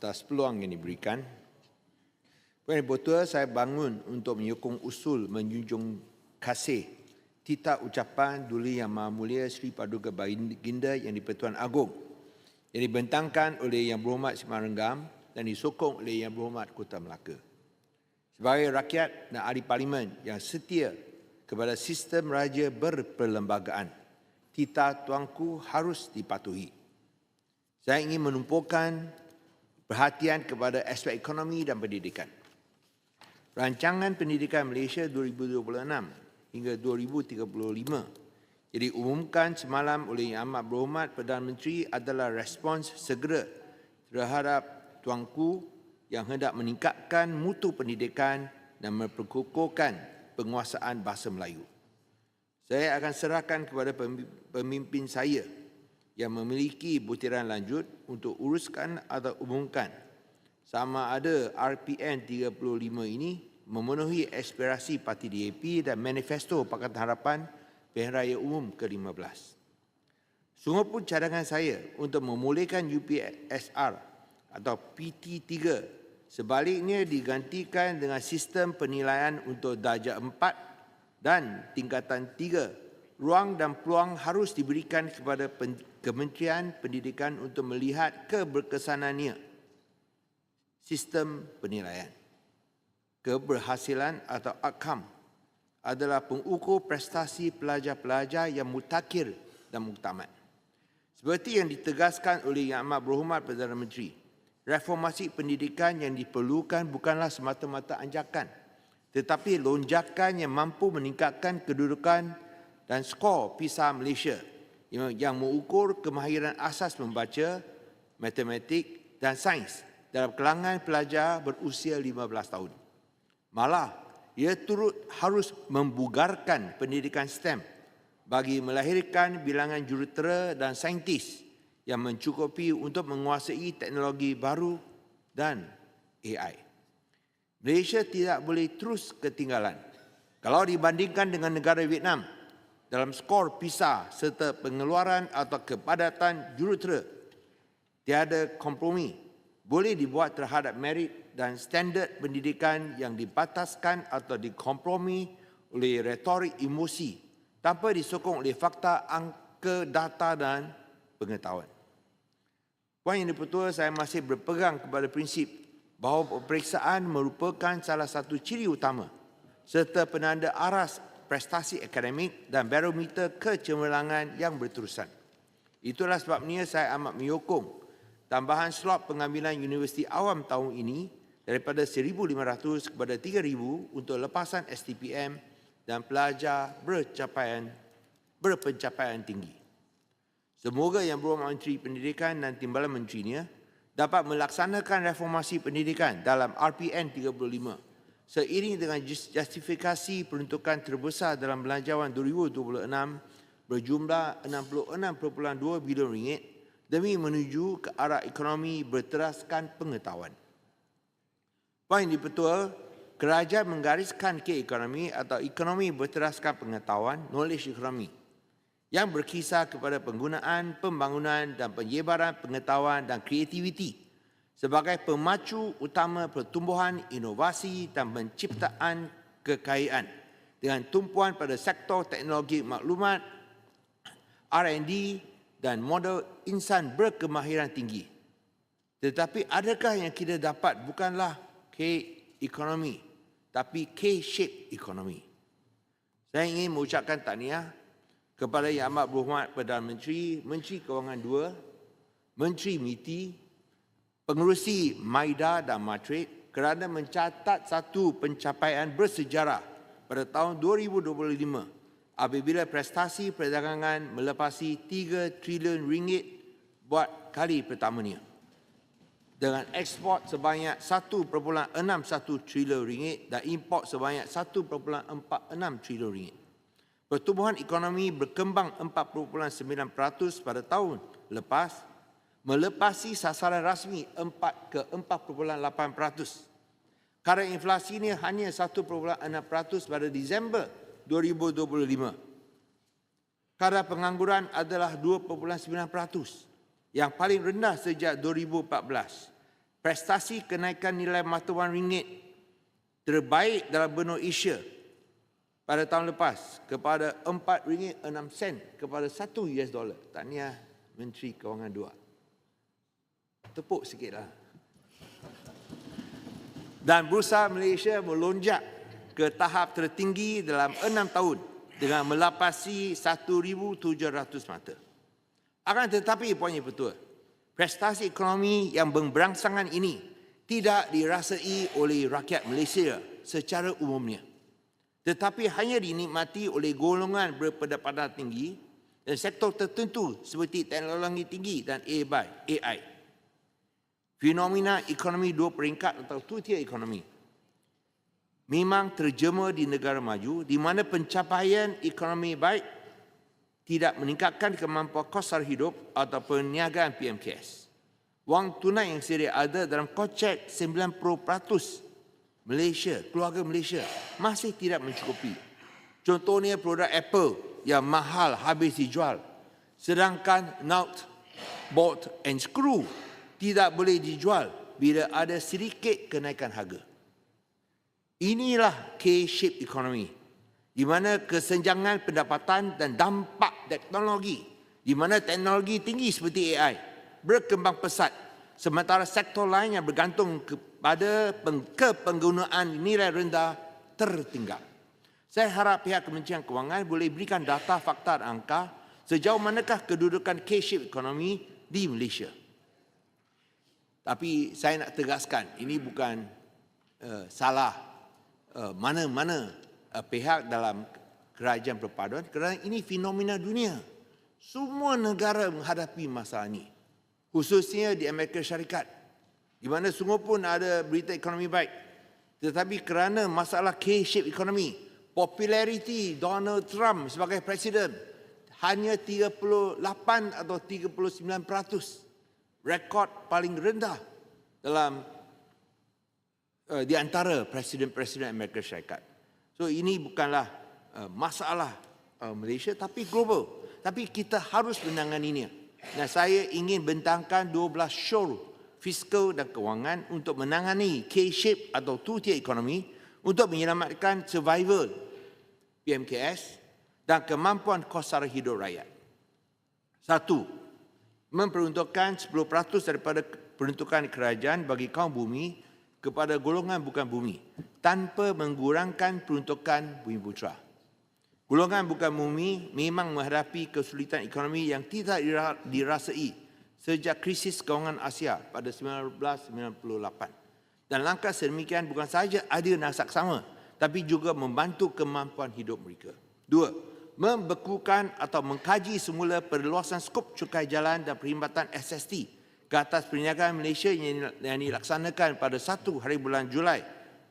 atas peluang yang diberikan. Puan Ibu saya bangun untuk menyokong usul menjunjung kasih titah ucapan Duli Yang Maha Mulia Sri Paduka Baginda yang di-Pertuan Agong yang dibentangkan oleh Yang Berhormat Simang Renggam dan disokong oleh Yang Berhormat Kota Melaka. Sebagai rakyat dan ahli parlimen yang setia kepada sistem raja berperlembagaan, titah tuanku harus dipatuhi. Saya ingin menumpukan perhatian kepada aspek ekonomi dan pendidikan. Rancangan Pendidikan Malaysia 2026 hingga 2035 jadi umumkan semalam oleh Yang Amat Berhormat Perdana Menteri adalah respons segera terhadap tuanku yang hendak meningkatkan mutu pendidikan dan memperkukuhkan penguasaan bahasa Melayu. Saya akan serahkan kepada pemimpin saya yang memiliki butiran lanjut untuk uruskan atau umumkan sama ada RPN 35 ini memenuhi aspirasi Parti DAP dan manifesto Pakatan Harapan Pilihan Raya Umum ke-15. Sungguh pun cadangan saya untuk memulihkan UPSR atau PT3 sebaliknya digantikan dengan sistem penilaian untuk darjah 4 dan tingkatan 3. Ruang dan peluang harus diberikan kepada Kementerian Pendidikan untuk melihat keberkesanannya sistem penilaian. Keberhasilan atau outcome adalah pengukur prestasi pelajar-pelajar yang mutakhir dan muktamad. Seperti yang ditegaskan oleh Yang Amat Berhormat Perdana Menteri, reformasi pendidikan yang diperlukan bukanlah semata-mata anjakan, tetapi lonjakan yang mampu meningkatkan kedudukan dan skor PISA Malaysia yang mengukur kemahiran asas membaca, matematik dan sains dalam kalangan pelajar berusia 15 tahun. Malah, ia turut harus membugarkan pendidikan STEM bagi melahirkan bilangan jurutera dan saintis yang mencukupi untuk menguasai teknologi baru dan AI. Malaysia tidak boleh terus ketinggalan. Kalau dibandingkan dengan negara Vietnam, dalam skor PISA serta pengeluaran atau kepadatan jurutera tiada kompromi boleh dibuat terhadap merit dan standard pendidikan yang dibataskan atau dikompromi oleh retorik emosi tanpa disokong oleh fakta, angka, data dan pengetahuan. Puan Yang Dipertua, saya masih berpegang kepada prinsip bahawa peperiksaan merupakan salah satu ciri utama serta penanda aras prestasi akademik dan barometer kecemerlangan yang berterusan. Itulah sebabnya saya amat menyokong tambahan slot pengambilan universiti awam tahun ini daripada 1,500 kepada 3,000 untuk lepasan STPM dan pelajar bercapaian berpencapaian tinggi. Semoga Yang Berhormat Menteri Pendidikan dan Timbalan Menterinya dapat melaksanakan reformasi pendidikan dalam RPN 35 seiring dengan justifikasi peruntukan terbesar dalam belanjawan 2026 berjumlah 66.2 bilion ringgit demi menuju ke arah ekonomi berteraskan pengetahuan. Poin di petua, kerajaan menggariskan ke ekonomi atau ekonomi berteraskan pengetahuan, knowledge economy, yang berkisar kepada penggunaan, pembangunan dan penyebaran pengetahuan dan kreativiti sebagai pemacu utama pertumbuhan inovasi dan penciptaan kekayaan dengan tumpuan pada sektor teknologi maklumat, R&D dan model insan berkemahiran tinggi. Tetapi adakah yang kita dapat bukanlah K-ekonomi tapi K-shape ekonomi. Saya ingin mengucapkan tahniah kepada Yang Amat Berhormat Perdana Menteri, Menteri Kewangan II, Menteri MITI, pengurusi Maida dan Madrid kerana mencatat satu pencapaian bersejarah pada tahun 2025 apabila prestasi perdagangan melepasi 3 trilion ringgit buat kali pertamanya dengan ekspor sebanyak 1.61 trilion ringgit dan import sebanyak 1.46 trilion ringgit. Pertumbuhan ekonomi berkembang 4.9% pada tahun lepas melepasi sasaran rasmi 4 ke 4.8%. Kadar inflasi ini hanya 1.6% pada Disember 2025. Kadar pengangguran adalah 2.9%, yang paling rendah sejak 2014. prestasi kenaikan nilai mata wang ringgit terbaik dalam benua Asia pada tahun lepas kepada 4 ringgit 6 sen kepada 1 US dollar. Tahniah Menteri Kewangan dua. Tepuk sikitlah. Dan bursa Malaysia melonjak ke tahap tertinggi dalam 6 tahun dengan melapasi 1,700 mata. Akan tetapi poinnya betul. Prestasi ekonomi yang berberangsangan ini tidak dirasai oleh rakyat Malaysia secara umumnya. Tetapi hanya dinikmati oleh golongan berpendapatan tinggi dan sektor tertentu seperti teknologi tinggi dan AI. Fenomena ekonomi dua peringkat atau two-tier ekonomi memang terjema di negara maju di mana pencapaian ekonomi baik tidak meningkatkan kemampuan kos sara hidup atau perniagaan PMKS. Wang tunai yang sedia ada dalam kocek 90% Malaysia, keluarga Malaysia masih tidak mencukupi. Contohnya produk Apple yang mahal habis dijual. Sedangkan Note, Bolt and Screw tidak boleh dijual bila ada sedikit kenaikan harga. Inilah K-shape economy di mana kesenjangan pendapatan dan dampak teknologi di mana teknologi tinggi seperti AI berkembang pesat sementara sektor lain yang bergantung kepada kepenggunaan nilai rendah tertinggal. Saya harap pihak Kementerian Kewangan boleh berikan data fakta dan angka sejauh manakah kedudukan K-shape ekonomi di Malaysia. Tapi saya nak tegaskan ini bukan uh, salah uh, mana-mana uh, pihak dalam kerajaan perpaduan kerana ini fenomena dunia. Semua negara menghadapi masalah ini. Khususnya di Amerika Syarikat. Di mana semua pun ada berita ekonomi baik. Tetapi kerana masalah K-shape ekonomi, populariti Donald Trump sebagai presiden hanya 38 atau 39 peratus. Rekod paling rendah dalam uh, di antara presiden-presiden Amerika Syarikat. So ini bukanlah uh, masalah uh, Malaysia tapi global. Tapi kita harus menanganinya. Dan saya ingin bentangkan 12 show fiskal dan kewangan untuk menangani K-shape atau two-tier ekonomi untuk menyelamatkan survival PMKS dan kemampuan kos sara hidup rakyat. Satu, memperuntukkan 10% daripada peruntukan kerajaan bagi kaum bumi kepada golongan bukan bumi tanpa mengurangkan peruntukan bumi putra. Golongan bukan bumi memang menghadapi kesulitan ekonomi yang tidak dirasai sejak krisis kewangan Asia pada 1998. Dan langkah sedemikian bukan sahaja ada nasak sama tapi juga membantu kemampuan hidup mereka. Dua, membekukan atau mengkaji semula perluasan skop cukai jalan dan perkhidmatan SST ke atas perniagaan Malaysia yang dilaksanakan pada 1 hari bulan Julai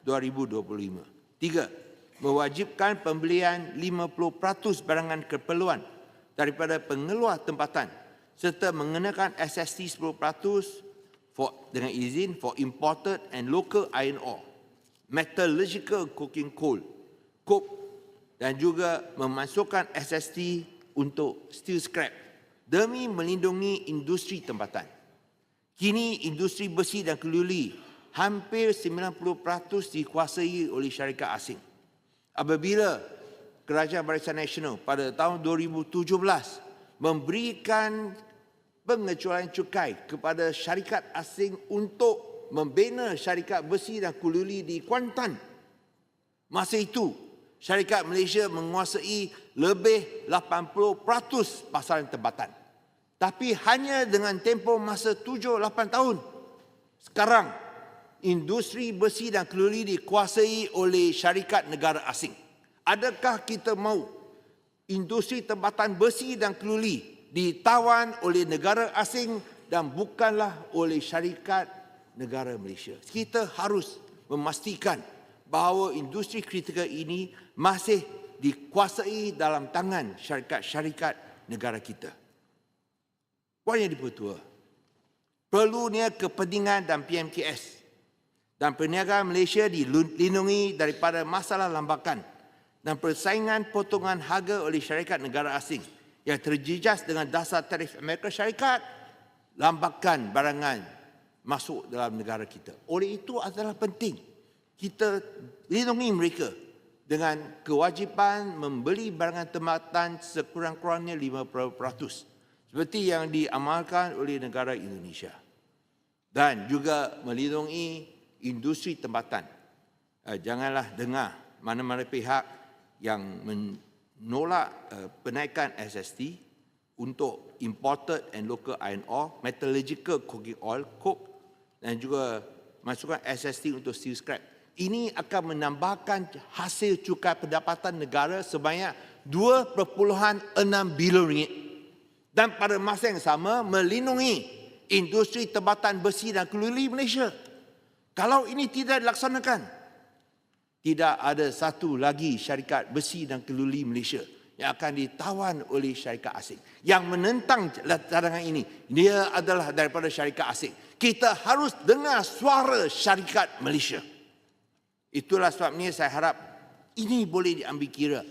2025. Tiga, mewajibkan pembelian 50% barangan keperluan daripada pengeluar tempatan serta mengenakan SST 10% for, dengan izin for imported and local iron ore, metallurgical coking coal, coke dan juga memasukkan SST untuk steel scrap demi melindungi industri tempatan. Kini industri besi dan keluli hampir 90% dikuasai oleh syarikat asing. Apabila Kerajaan Barisan Nasional pada tahun 2017 memberikan pengecualian cukai kepada syarikat asing untuk membina syarikat besi dan keluli di Kuantan. Masa itu, syarikat Malaysia menguasai lebih 80% pasaran tempatan. Tapi hanya dengan tempoh masa 7-8 tahun. Sekarang, industri besi dan keluri dikuasai oleh syarikat negara asing. Adakah kita mahu industri tempatan besi dan keluri ditawan oleh negara asing dan bukanlah oleh syarikat negara Malaysia. Kita harus memastikan bahawa industri kritikal ini masih dikuasai dalam tangan syarikat-syarikat negara kita. Poin yang dipertua. Perlunya kepentingan dan PMKS dan perniagaan Malaysia dilindungi daripada masalah lambakan dan persaingan potongan harga oleh syarikat negara asing yang terjejas dengan dasar tarif Amerika Syarikat, lambakan barangan masuk dalam negara kita. Oleh itu adalah penting kita lindungi mereka dengan kewajipan membeli barangan tempatan sekurang-kurangnya 50% seperti yang diamalkan oleh negara Indonesia dan juga melindungi industri tempatan. Eh, Janganlah dengar mana-mana pihak yang menolak eh, penaikan SST untuk imported and local iron ore, metallurgical coking oil, coke dan juga masukkan SST untuk steel scrap. Ini akan menambahkan hasil cukai pendapatan negara sebanyak 2.6 bilion ringgit. Dan pada masa yang sama melindungi industri tempatan besi dan keluli Malaysia. Kalau ini tidak dilaksanakan, tidak ada satu lagi syarikat besi dan keluli Malaysia yang akan ditawan oleh syarikat asing. Yang menentang cadangan ini, dia adalah daripada syarikat asing. Kita harus dengar suara syarikat Malaysia. Itulah sebabnya saya harap ini boleh diambil kira.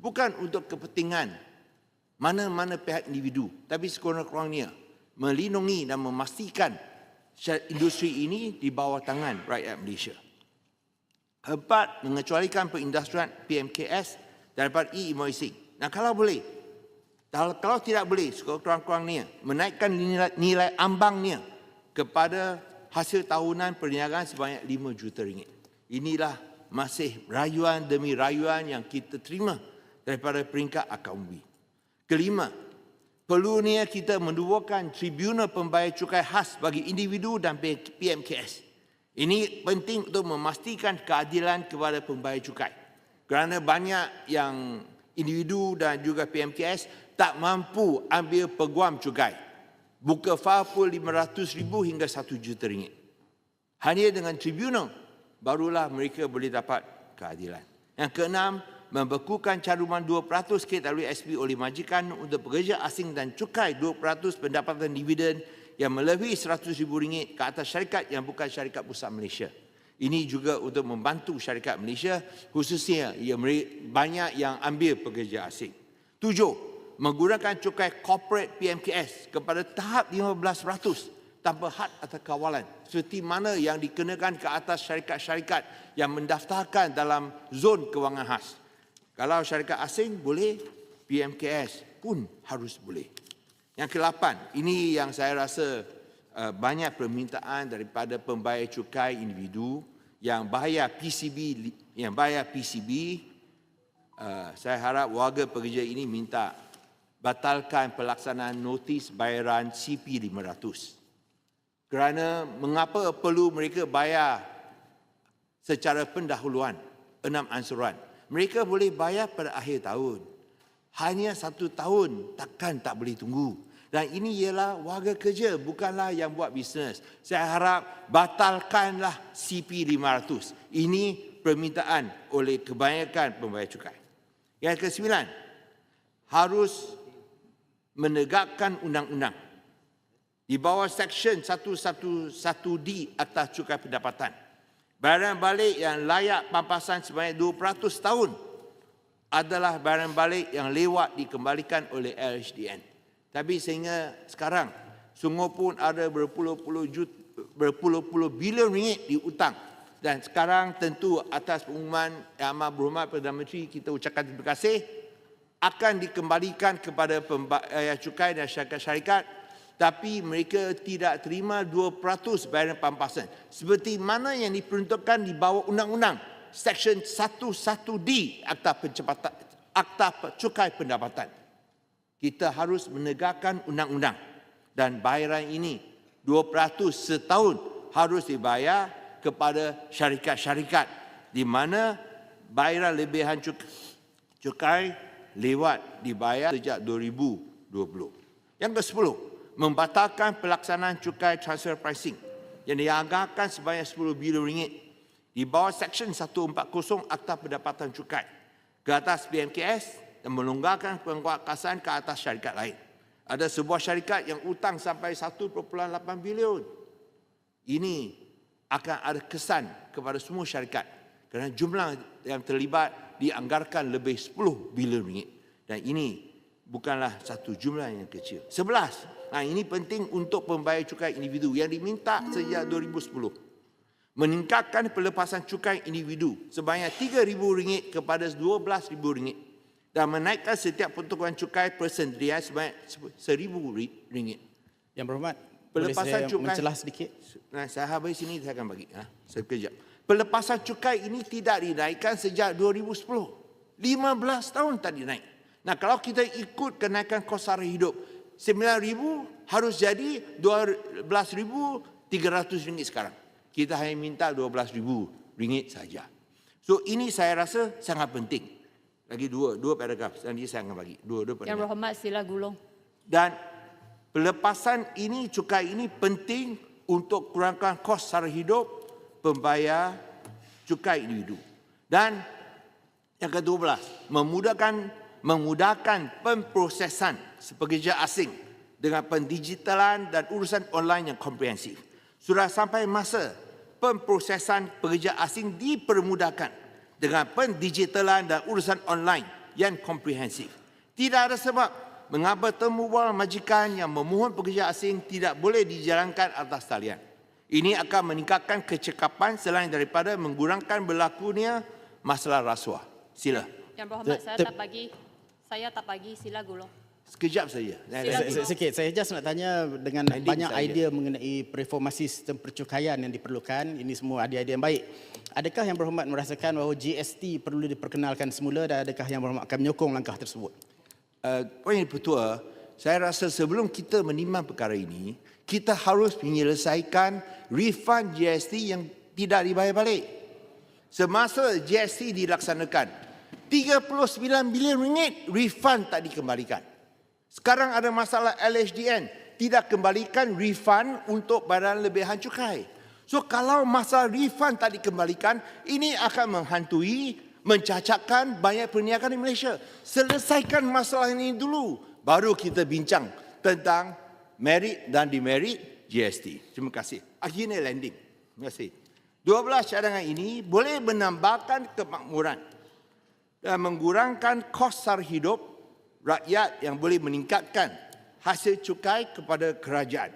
Bukan untuk kepentingan mana-mana pihak individu. Tapi sekurang-kurangnya melindungi dan memastikan industri ini di bawah tangan rakyat Malaysia. Empat, mengecualikan perindustrian PMKS daripada e-invoicing. Nah kalau boleh, kalau, kalau tidak boleh, sekurang-kurangnya menaikkan nilai, nilai ambangnya kepada hasil tahunan perniagaan sebanyak 5 juta ringgit. Inilah masih rayuan demi rayuan yang kita terima daripada peringkat akaumbi. Kelima, perlunya kita menduakan tribunal pembayar cukai khas bagi individu dan PMKS. Ini penting untuk memastikan keadilan kepada pembayar cukai. Kerana banyak yang individu dan juga PMKS tak mampu ambil peguam cukai. Buka 500 ribu hingga 1 juta ringgit. Hanya dengan tribunal barulah mereka boleh dapat keadilan. Yang keenam, membekukan caruman 2% KWSP oleh majikan untuk pekerja asing dan cukai 2% pendapatan dividen yang melebihi RM100,000 ke atas syarikat yang bukan syarikat pusat Malaysia. Ini juga untuk membantu syarikat Malaysia khususnya yang banyak yang ambil pekerja asing. Tujuh, menggunakan cukai corporate PMKS kepada tahap 15% tanpa had atau kawalan. Seperti mana yang dikenakan ke atas syarikat-syarikat yang mendaftarkan dalam zon kewangan khas. Kalau syarikat asing boleh, PMKS pun harus boleh. Yang ke-8, ini yang saya rasa uh, banyak permintaan daripada pembayar cukai individu yang bayar PCB yang bayar PCB uh, saya harap warga pekerja ini minta batalkan pelaksanaan notis bayaran CP 500. Kerana mengapa perlu mereka bayar secara pendahuluan enam ansuran? Mereka boleh bayar pada akhir tahun hanya satu tahun takkan tak boleh tunggu. Dan ini ialah warga kerja, bukanlah yang buat bisnes. Saya harap batalkanlah CP500. Ini permintaan oleh kebanyakan pembayar cukai. Yang kesembilan, harus menegakkan undang-undang. Di bawah Seksyen 111D Atas Cukai Pendapatan. Bayaran balik yang layak pampasan sebanyak 200 tahun adalah barang balik yang lewat dikembalikan oleh LHDN. Tapi sehingga sekarang sungguh pun ada berpuluh-puluh juta berpuluh-puluh bilion ringgit di utang dan sekarang tentu atas pengumuman Yang Amat Berhormat Perdana Menteri kita ucapkan terima kasih akan dikembalikan kepada pembayar cukai dan syarikat-syarikat tapi mereka tidak terima 2% bayaran pampasan seperti mana yang diperuntukkan di bawah undang-undang Seksyen 11D Akta Pencepatan Akta Cukai Pendapatan. Kita harus menegakkan undang-undang dan bayaran ini 2% setahun harus dibayar kepada syarikat-syarikat di mana bayaran lebihan cukai lewat dibayar sejak 2020. Yang ke-10, membatalkan pelaksanaan cukai transfer pricing yang dianggarkan sebanyak 10 bilion di bawah Seksyen 140 Akta Pendapatan Cukai ke atas PMKS dan melonggarkan penguatkasan ke atas syarikat lain. Ada sebuah syarikat yang utang sampai 1.8 bilion. Ini akan ada kesan kepada semua syarikat kerana jumlah yang terlibat dianggarkan lebih 10 bilion ringgit. Dan ini bukanlah satu jumlah yang kecil. Sebelas, Nah, ini penting untuk pembayar cukai individu yang diminta sejak 2010. Meningkatkan pelepasan cukai individu sebanyak RM3,000 kepada RM12,000 dan menaikkan setiap pertukaran cukai persendirian sebanyak RM1,000. Yang berhormat, boleh Pelepasan saya cukai- mencelah sedikit? Nah, saya habis sini saya akan bagi. Ha? Sekejap. Pelepasan cukai ini tidak dinaikkan sejak 2010. 15 tahun tak dinaik. Nah, kalau kita ikut kenaikan kos sara hidup, RM9,000 harus jadi RM12,300 sekarang. Kita hanya minta RM12,000 saja. So, ini saya rasa sangat penting. Lagi dua, dua paragraf. Nanti saya akan bagi. Dua, dua Yang paragraf. berhormat sila gulung. Dan pelepasan ini, cukai ini penting untuk kurangkan kos sara hidup pembayar cukai individu. Dan yang ke-12, memudahkan memudahkan pemprosesan pekerja asing dengan pendigitalan dan urusan online yang komprehensif. Sudah sampai masa pemprosesan pekerja asing dipermudahkan dengan pendigitalan dan urusan online yang komprehensif. Tidak ada sebab mengapa temu bual majikan yang memohon pekerja asing tidak boleh dijalankan atas talian. Ini akan meningkatkan kecekapan selain daripada mengurangkan berlakunya masalah rasuah. Sila. Yang berhormat saya tak bagi. Saya tak bagi sila gulung. Sekejap saja. Sikit, saya just nak tanya dengan Ending banyak saja. idea mengenai reformasi sistem percukaian yang diperlukan, ini semua idea-idea yang baik. Adakah yang berhormat merasakan bahawa GST perlu diperkenalkan semula dan adakah yang berhormat akan menyokong langkah tersebut? Uh, Puan Yang Pertua, saya rasa sebelum kita menimang perkara ini, kita harus menyelesaikan refund GST yang tidak dibayar balik. Semasa GST dilaksanakan, 39 bilion ringgit refund tak dikembalikan. Sekarang ada masalah LHDN, tidak kembalikan refund untuk badan lebihan cukai. So kalau masalah refund tak dikembalikan, ini akan menghantui, mencacatkan banyak perniagaan di Malaysia. Selesaikan masalah ini dulu, baru kita bincang tentang merit dan demerit GST. Terima kasih. Akhirnya landing. Terima kasih. 12 cadangan ini boleh menambahkan kemakmuran dan mengurangkan kos sara hidup rakyat yang boleh meningkatkan hasil cukai kepada kerajaan.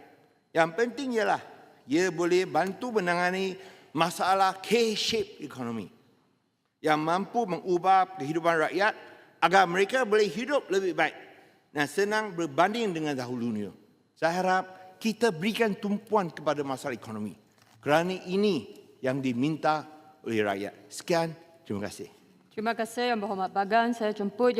Yang penting ialah ia boleh bantu menangani masalah K-shaped economy yang mampu mengubah kehidupan rakyat agar mereka boleh hidup lebih baik dan senang berbanding dengan dahulunya. Saya harap kita berikan tumpuan kepada masalah ekonomi kerana ini yang diminta oleh rakyat. Sekian, terima kasih. Terima kasih Yang berhormat Bagan. Saya jemput